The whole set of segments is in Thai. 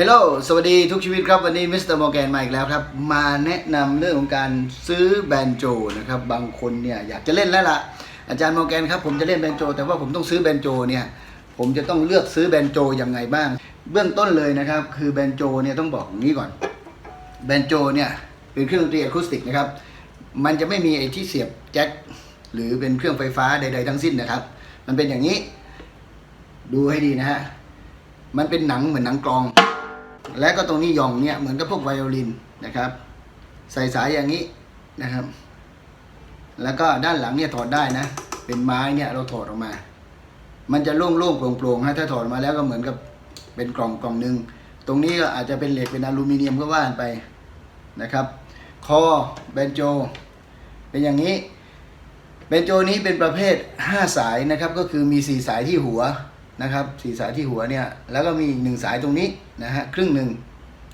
ฮลโหลสวัสดีทุกชีวิตครับวันนี้มิสเตอร์มอร์แกนมาอีกแล้วครับ มาแนะนำเรื่องของการซื้อแบนโจนะครับบางคนเนี่ยอยากจะเล่นแล้วล่ะ อาจารย์มอร์แกนครับผมจะเล่นแบนโจ แต่ว่าผมต้องซื้อแบนโจเนี่ยผมจะต้องเลือกซื้อแบนโจยังไงบ้าง เบื้องต้นเลยนะครับ คือแบนโจเนี่ยต้องบอกอย่างนี้ก่อนแบนโจเนี่ยเป็นเครื่องดนตรีอะคูสติกนะครับมันจะไม่มีไอ้ที่เสียบแจ็คหรือเป็นเครื่องไฟฟ้าใด ๆ ทั้งสิ้นนะครับ มันเป็นอย่างนี้ ดูให้ดีนะฮะมันเป็นหนังเหมือนหนังกลอง และก็ตรงนี้หย่องเนี่ยเหมือนกับพวกไวโอลินนะครับ ใส่สายอย่างนี้นะครับ แล้วก็ด้านหลังเนี่ยถอดได้นะ เป็นไม้เนี่ยเราถอดออกมา มันจะโล่งๆโปร่งๆฮะถ้าถอดมาแล้วก็เหมือนกับเป็นกล่องกล่องหนึ่งตรงนี้ก็อาจจะเป็นเหล็กเป็นอลูมิเนียมก็ว่านไปนะครับ คอแบนโจ เป็นอย่างนี้เบนโจนี้เป็นประเภท 5 สายนะครับ ก็คือมี 4 สายที่หัว นะครับสี่สายที่หัวเนี่ยแล้วก็มีอีกหนึ่งสายตรงนี้นะฮะครึ่งหนึ่ง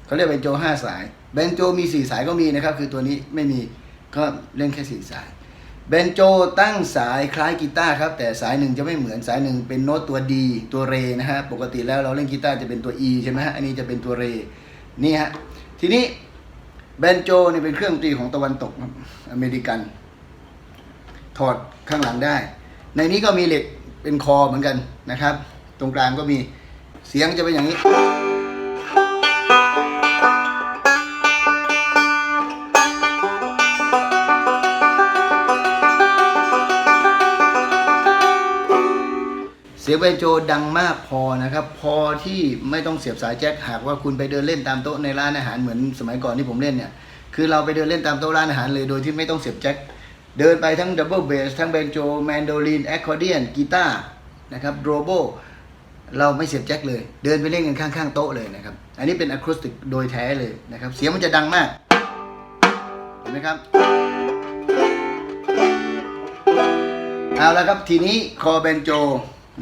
เขาเรียกเบนโจ5สายเบนโจมี4สายก็มีนะครับคือตัวนี้ไม่มีก็เล่นแค่4สายเบนโจตั้งสายคล้ายกีตาร์ครับแต่สายหนึ่งจะไม่เหมือนสายหนึ่งเป็นโน้ตตัวดีตัวเรนะฮะปกติแล้วเราเล่นกีตาร์จะเป็นตัว E ใช่ไหมฮะอันนี้จะเป็นตัวเรนี่ฮะทีนี้เบนโจนี่เป็นเครื่องดนตรีของตะวันตกอเมริกัน ถอดข้างหลังได้ ในนี้ก็มีเหล็กเป็นคอเหมือนกันนะครับ รงกลางก็มีเสียงจะเป็นอย่างนี้ เสียงเบนโจดังมากพอนะครับ พอที่ไม่ต้องเสียบสายแจ็คหากว่าคุณไปเดินเล่นตามโต๊ะในร้านอาหารเหมือนสมัยก่อนที่ผมเล่นเนี่ยคือเราไปเดินเล่นตามโต๊ะร้านอาหารเลยโดยที่ไม่ต้องเสียบแจ็คเดินไปทั้งดับเบิลเบสทั้งเบนโจแมนโดลินแอคคอร์เดียนกีตาร์นะครับโรโบ เราไม่เสียบแจ็คเลย เดินไปเล่นกันข้างๆโต๊ะเลยนะครับ อันนี้เป็นอะคูสติกโดยแท้เลยนะครับ เสียงมันจะดังมาก เห็นไหมครับ เอาละครับทีนี้คอเบนโจ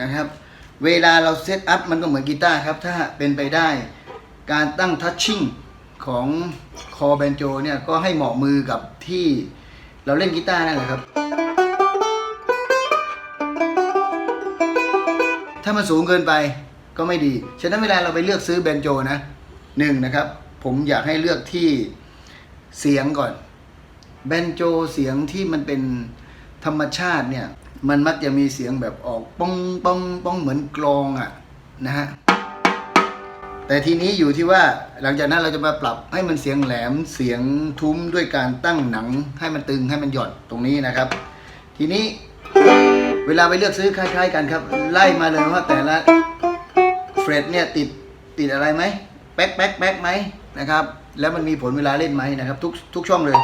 นะครับ เวลาเราเซตอัพมันก็เหมือนกีตาร์ครับ ถ้าเป็นไปได้ การตั้งทัชชิ่งของคอเบนโจเนี่ยก็ให้เหมาะมือกับที่เราเล่นกีตาร์นั่นแหละครับามันสูงเกินไปก็ไม่ดี ฉะนั้นเวลาเราไปเลือกซื้อเบนโจนะหนึ่งนะครับ ผมอยากให้เลือกที่เสียงก่อนแบนโจเสียงที่มันเป็นธรรมชาติเนี่ย มันมักจะมีเสียงแบบออกป้องป้องป้องเหมือนกลองอะ่ะนะฮะแต่ทีนี้อยู่ที่ว่าหลังจากนั้นเราจะมาปรับให้มันเสียงแหลมเสียงทุ้มด้วยการตั้งหนังให้มันตึงให้มันหย่อนตรงนี้นะครับ ทีนี้ เวลาไปเลือกซื้อคล้าย ๆ กันครับ ไล่มาเลยว่าแต่ละเฟรดเนี่ยติดติดอะไรไหมแป๊กแป๊กแป๊กไหมนะครับ แล้วมันมีผลเวลาเล่นไหมนะครับ ทุกทุกช่องเลย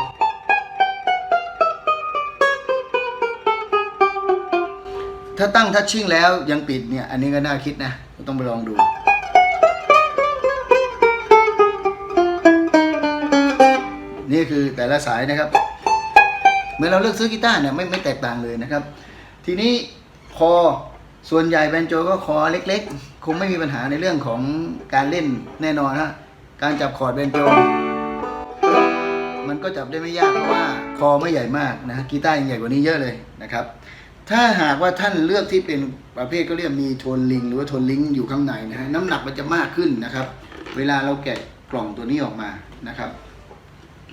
ถ้าตั้งทัชชิ่งแล้วยังปิดเนี่ย อันนี้ก็น่าคิดนะต้องไปลองดูนี่คือแต่ละสายนะครับเมื่อเราเลือกซื้อกีตาร์เนี่ยไม่ไม่แตกต่างเลยนะครับ ทีนี้คอส่วนใหญ่แบนโจก็คอเล็กๆ คงไม่มีปัญหาในเรื่องของการเล่นแน่นอนฮะการจับคอร์ดแบนโจ มันก็จับได้ไม่ยากเพราะว่าคอไม่ใหญ่มากนะกีตาร์ยังใหญ่กว่านี้เยอะเลยนะครับ ถ้าหากว่าท่านเลือกที่เป็นประเภทก็เรียกมีโทนลิง หรือว่าโทนลิงอยู่ข้างในนะฮะน้ำหนักมันจะมากขึ้นนะครับ เวลาเราแกะกล่องตัวนี้ออกมานะครับ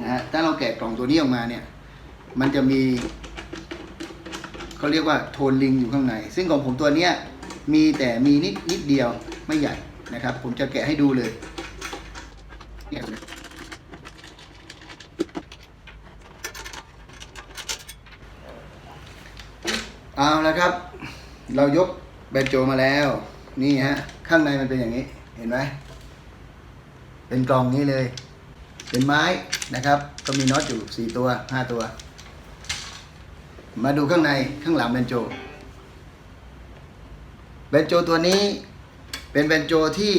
นะฮะถ้าเราแกะกล่องตัวนี้ออกมาเนี่ย มันจะมี เขาเรียกว่าโทนลิงอยู่ข้างใน ซึ่งของผมตัวเนี้ยมีแต่มีนิดนิดเดียวไม่ใหญ่นะครับ ผมจะแกะให้ดูเลยเนี่ยเอาละครับ เรายกแบนโจมาแล้ว นี่ฮะ ข้างในมันเป็นอย่างนี้เห็นไหมเป็นกล่องนี้เลย เป็นไม้นะครับ ก็มีน็อตอยู่สี่ตัวห้าตัว มาดูข้างในข้างหลังแบนโจแบนโจตัวนี้เป็นแบนโจที่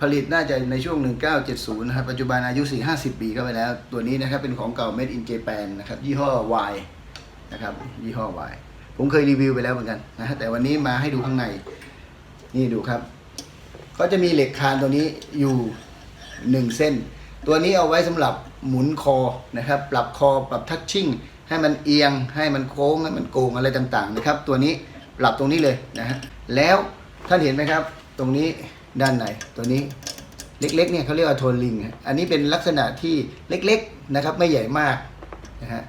ผลิตน่าจะในช่วง 1970 นะครับ ปัจจุบันอายุ 4-50 ปีเข้าไปแล้ว ตัวนี้นะครับเป็นของเก่า Made in Japan นะครับ ยี่ห้อ Y นะครับ ยี่ห้อ Y ผมเคยรีวิวไปแล้วเหมือนกันนะฮะแต่วันนี้มาให้ดูข้างใน นี่ดูครับ ก็จะมีเหล็กคานตัวนี้อยู่หนึ่งเส้น ตัวนี้เอาไว้สำหรับหมุนคอนะครับ ปรับคอ ปรับทัชชิ่ง ให้มันเอียง ให้มันโค้ง ให้มันโกงอะไรต่างๆนะครับ ตัวนี้ปรับตรงนี้เลยนะฮะ แล้วท่านเห็นไหมครับ ตรงนี้ด้านในตัวนี้เล็กๆเนี่ยเขาเรียกว่าโทนลิง อันนี้เป็นลักษณะที่เล็กๆนะครับไม่ใหญ่มากนะฮะ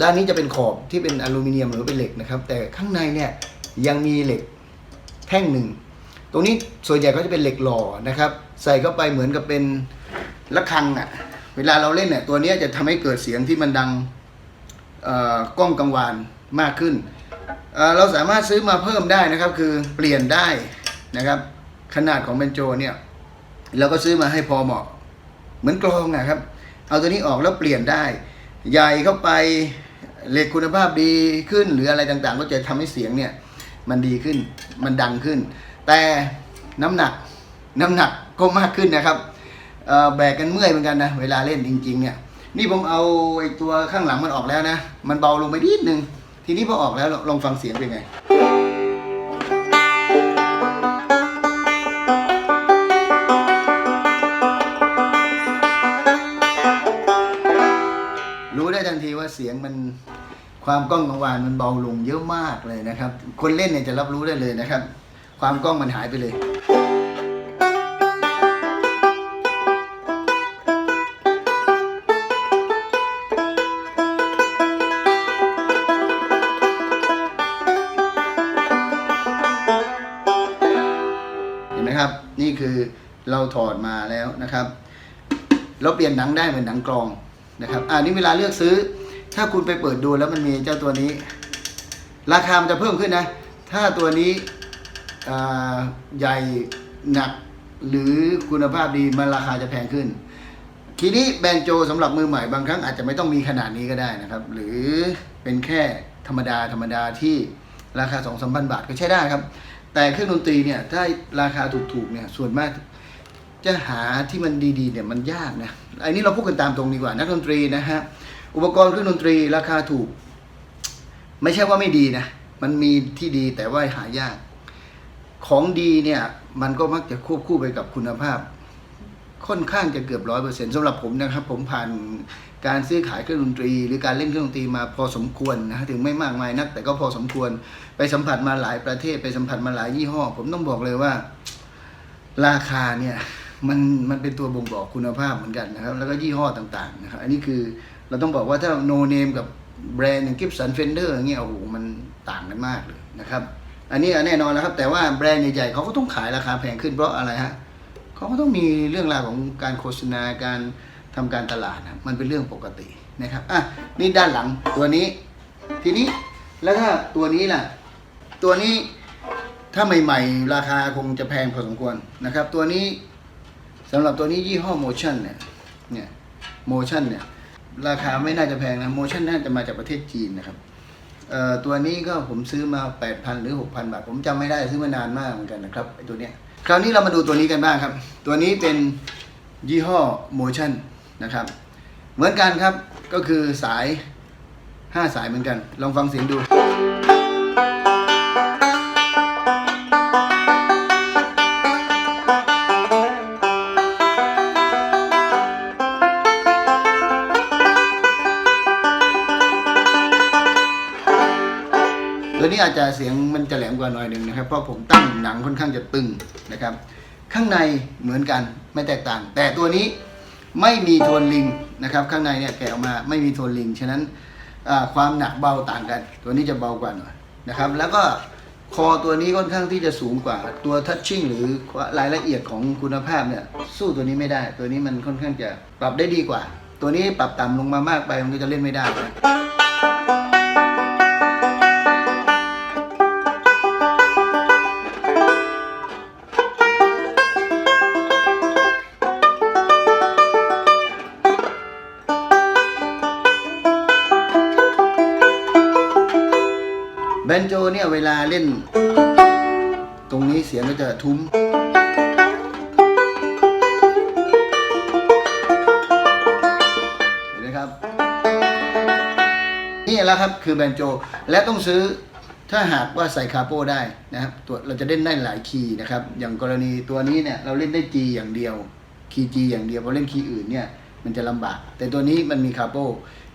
ด้านนี้จะเป็นขอบที่เป็นอลูมิเนียมหรือเป็นเหล็กนะครับ แต่ข้างในเนี่ยยังมีเหล็กแท่งหนึ่ง ตรงนี้ส่วนใหญ่ก็จะเป็นเหล็กหล่อนะครับ ใส่เข้าไปเหมือนกับเป็นระฆังอะ่ะ เวลาเราเล่นเนี่ยตัวนี้จะทำให้เกิดเสียงที่มันดังกล้องกังวานมากขึ้นเเราสามารถซื้อมาเพิ่มได้นะครับคือเปลี่ยนได้นะครับ ขนาดของเบนโจเนี่ยเราก็ซื้อมาให้พอเหมาะ เหมือนกลองนะครับ เอาตัวนี้ออกแล้วเปลี่ยนได้ ใหญ่เข้าไปเหล็กคุณภาพดีขึ้น หรืออะไรต่างๆ ก็จะทำให้เสียงเนี่ยมันดีขึ้นมันดังขึ้น แต่น้ำหนักน้ำหนักก็มากขึ้นนะครับ แบกกันเมื่อยเหมือนกันนะเวลาเล่นจริงๆเนี่ยนี่ผมเอาไอ้ตัวข้างหลังมันออกแล้วนะ มันเบาลงไปนิดนึง ทีนี้พอออกแล้วลองฟังเสียงเป็นไงรู้ได้ทันทีว่าเสียงมันความก้องกังวานมันเบาลงเยอะมากเลยนะครับ คนเล่นเนี่ยจะรับรู้ได้เลยนะครับ ความก้องมันหายไปเลย นะครับ นี่คือเราถอดมาแล้วนะครับ เราเปลี่ยนหนังได้เหมือนหนังกรองนะครับอ่านี่เวลาเลือกซื้อ ถ้าคุณไปเปิดดูแล้วมันมีเจ้าตัวนี้ ราคามันจะเพิ่มขึ้นนะ ถ้าตัวนี้ใหญ่หนักหรือคุณภาพดีมันราคาจะแพงขึ้น ทีนี้แบนโจสำหรับมือใหม่บางครั้งอาจจะไม่ต้องมีขนาดนี้ก็ได้นะครับ หรือเป็นแค่ธรรมดาธรรมดาที่ราคา2 3 0 0 0บาทก็ใช้ได้ครับ แต่เครื่องดนตรีเนี่ยถ้าราคาถูกๆเนี่ยส่วนมากจะหาที่มันดีๆเนี่ยมันยากนะไอ้นนี้เราพูดกันตามตรงดีกว่านักดนตรีนะฮะอุปกรณ์เครื่องดนตรีราคาถูก ไม่ใช่ว่าไม่ดีนะมันมีที่ดีแต่ว่าหายาก ของดีเนี่ยมันก็มักจะควบคู่ไปกับคุณภาพ ค่อนข้างจะเกือบร้อยเปอร์เซ็นต์สำหรับผมนะครับ ผมผ่านการซื้อขายเครื่องดนตรี หรือการเล่นเครื่องดนตรีมาพอสมควรนะถึงไม่มากมายนัก แต่ก็พอสมควรไปสัมผัสมาหลายประเทศไปสัมผัสมาหลายยี่ห้อ ผมต้องบอกเลยว่า ราคาเนี่ยมันมันเป็นตัวบ่งบอกคุณภาพเหมือนกันนะครับ แล้วก็ยี่ห้อต่างๆนะครับอันนี้คือเราต้องบอกว่าถ้าโนเนมกับแบรนด์อย่างกิฟสันเฟนเดอร์อย่างเงี้ยโอ้โหมันต่างกันมากเลยนะครับ อันนี้แน่นอนแล้วครับ แต่ว่าแบรนด์ใหญ่ๆเขาก็ต้องขายราคาแพงขึ้นเพราะอะไรฮะ เขาก็ต้องมีเรื่องราวของการโฆษณาการทำการตลาดนะมันเป็นเรื่องปกตินะครับอะนี่ด้านหลังตัวนี้ ทีนี้แล้วถ้าตัวนี้ล่ะ ตัวนี้ถ้าใหม่ ๆ ราคาคงจะแพงพอสมควรนะครับ ตัวนี้สำหรับตัวนี้ยี่ห้อ Motion เนี่ยเนี่ย Motion เนี่ยราคาไม่น่าจะแพงนะ Motion น่าจะมาจากประเทศจีนนะครับเอ่อตัวนี้ก็ผมซื้อมา 8,000 หรือ 6,000 บาท ผมจำไม่ได้ซื้อมานานมากเหมือนกันนะครับไอ้ตัวเนี้ย คราวนี้เรามาดูตัวนี้กันบ้างครับ ตัวนี้เป็นยี่ห้อ Motion นะครับ เหมือนกันครับก็คือสาย 5 สายเหมือนกัน ลองฟังเสียงดู ตัวนี้อาจจะเสียงมันจะแหลมกว่าหน่อยหนึ่งนะครับ เพราะผมตั้งหนังค่อนข้างจะตึง นะครับ ข้างในเหมือนกันไม่แตกต่าง แต่ตัวนี้ไม่มีโทนลิงนะครับ ข้างในเนี่ยแกะออกมาไม่มีโทนลิงฉะนั้นความหนักเบาต่างกัน ตัวนี้จะเบากว่าหน่อยนะครับ แล้วก็คอตัวนี้ค่อนข้างที่จะสูงกว่าตัวทัชชิ่งหรือรายละเอียดของคุณภาพเนี่ยสู้ตัวนี้ไม่ได้ ตัวนี้มันค่อนข้างจะปรับได้ดีกว่า ตัวนี้ปรับต่ำลงมามากไปมันก็จะเล่นไม่ได้ บนโจเนี่ยเวลาเล่น ตรงนี้เสียงก็จะทุ้ม เห็นไหมครับ นี่แหละครับคือแบนโจและต้องซื้อถ้าหากว่าใส่คาโปได้นะครับตัวเราจะเล่นได้หลายคีย์นะครับ อย่างกรณีตัวนี้เนี่ยเราเล่นได้ G อย่างเดียว คีย์ G อย่างเดียวพอเล่นคีย์อื่นเนี่ยมันจะลำบาก แต่ตัวนี้มันมีคาโป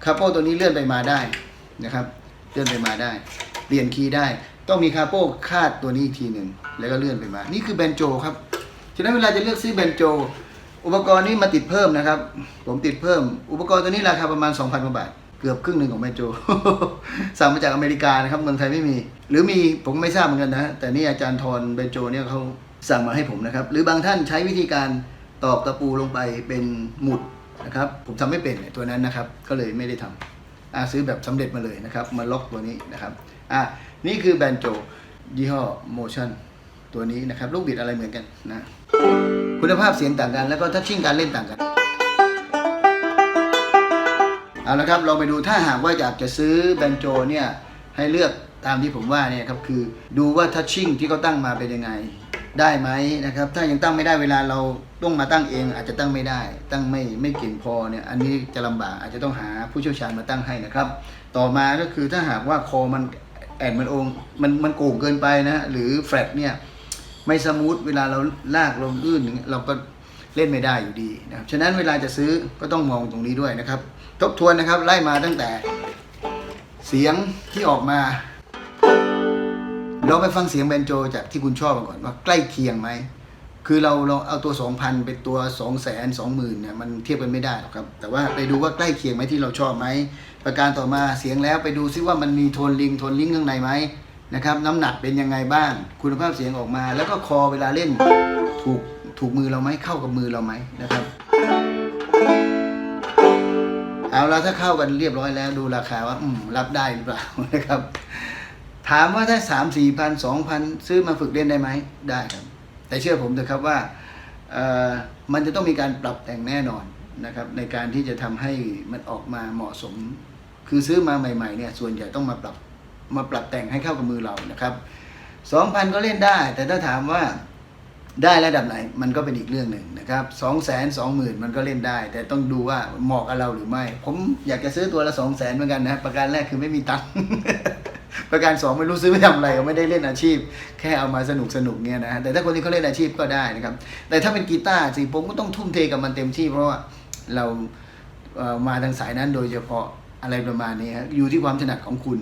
คาโปตัวนี้เลื่อนไปมาได้นะครับ เลื่อนไปมาได้ เปลี่ยนคีย์ได้ ต้องมีคาโป้คาดตัวนี้อีกทีหนึ่งแล้วก็เลื่อนไปมา นี่คือแบนโจครับ ฉะนั้นเวลาจะเลือกซื้อแบนโจ อุปกรณ์นี้มาติดเพิ่มนะครับ ผมติดเพิ่ม อุปกรณ์ตัวนี้ราคาประมาณ 2,000กว่าบาท เกือบครึ่งหนึ่งของแบนโจ สั่งมาจากอเมริกานะครับเมืองไทยไม่มี หรือมีผมไม่ทราบเหมือนกันนะแต่นี่อาจารย์ทรแบนโจเนี่ยเขาสั่งมาให้ผมนะครับ หรือบางท่านใช้วิธีการตอกตะปูลงไปเป็นหมุดนะครับผมทำไม่เป็นตัวนั้นนะครับ ก็เลยไม่ได้ทำอ่าซื้อแบบสำเร็จมาเลยนะครับ มาล็อกตัวนี้นะครับ อ่านี่คือแบนโจยี่ห้อ Motion ตัวนี้นะครับ ลูกบิดอะไรเหมือนกันนะคุณภาพเสียงต่างกัน แล้วก็ทัชชิ่งการเล่นต่างกันเอาละครับเราไปดูถ้าหากว่าอยากจะซื้อแบนโจเนี่ยให้เลือกตามที่ผมว่าเนี่ยครับคือดูว่าทัชชิ่งที่เขาตั้งมาเป็นยังไงได้ไหมนะครับถ้ายังตั้งไม่ได้เวลาเราต้องมาตั้งเอง อาจจะตั้งไม่ได้ ตั้งไม่ไม่เก่งพอเนี่ยอันนี้จะลำบากอาจจะต้องหาผู้เชี่ยวชาญมาตั้งให้นะครับ ต่อมาก็คือถ้าหากว่าคอมัน แอนมันองมันมันโก่งเกินไปนะหรือแฟลตเนี่ยไม่สมูทเวลาเราลากลงลื่นอย่างเงี้ยเราก็เล่นไม่ได้อยู่ดีนะครับฉะนั้นเวลาจะซื้อก็ต้องมองตรงนี้ด้วยนะครับ ทบทวนนะครับไล่มาตั้งแต่เสียงที่ออกมาเราไปฟังเสียงแบนโจจากที่คุณชอบมาก่อนว่าใกล้เคียงไหม คือเราเราเอาตัว 2,000 เป็นตัว 2 0 0 0 0 0 20,000เนี่ยมันเทียบกันไม่ได้หรอกครับ แต่ว่าไปดูว่าใกล้เคียงไหมที่เราชอบไหม ประการต่อมาเสียงแล้วไปดูซิว่ามันมีโทนลิงโทนลิงข้างในไหมนะครับน้ำหนักเป็นยังไงบ้าง คุณภาพเสียงออกมา แล้วก็คอเวลาเล่นถูกถูกมือเราไหมเข้ากับมือเราไหมนะครับ เอาละถ้าเข้ากันเรียบร้อยแล้วดูราคาว่าอืมรับได้หรือเปล่านะครับ ถามว่าถ้าสามสี่พันสองพันซื้อมาฝึกเล่นได้ไหมได้ครับ แต่เชื่อผมเถอะครับว่ามันจะต้องมีการปรับแต่งแน่นอนนะครับในการที่จะทำให้มันออกมาเหมาะสม คือซื้อมาใหม่ๆเนี่ยส่วนใหญ่ต้องมาปรับมาปรับแต่งให้เข้ากับมือเรานะครับสองพันก็เล่นได้ แต่ถ้าถามว่าได้ระดับไหนมันก็เป็นอีกเรื่องหนึ่งนะครับสองแสนสองหมื่นมันก็เล่นได้ แต่ต้องดูว่าเหมาะกับเราหรือไม่ ผมอยากจะซื้อตัวละสองแสนเหมือนกันนะประการแรกคือไม่มีตังค์ ประการสองไม่รู้ซื้อไปทำอะไรไม่ได้เล่นอาชีพ แค่เอามาสนุกสนุกเนี่ยนะแต่ถ้าคนที่เขาเล่นอาชีพก็ได้นะครับ แต่ถ้าเป็นกีตาร์สิผมก็ต้องทุ่มเทกับมันเต็มที่เพราะว่าเรามาทางสายนั้นโดยเฉพาะอะไรประมาณนี้อยู่ที่ความถนัดของคุณ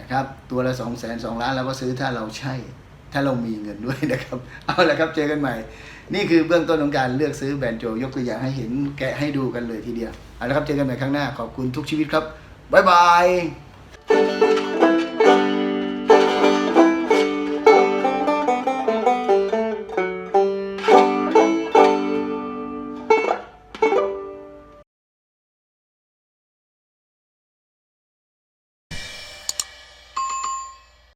นะครับ ตัวละสองแสนสองล้านเราก็ซื้อถ้าเราใช่ ถ้าเรามีเงินด้วยนะครับ เอาละครับเจอกันใหม่ นี่คือเบื้องต้นของการเลือกซื้อแบรนด์โจยกตัวอย่างให้เห็นแกะให้ดูกันเลยทีเดียวเอาละครับเจอกันใหม่ครั้งหน้าขอบคุณทุกชีวิตครับบ๊ายบาย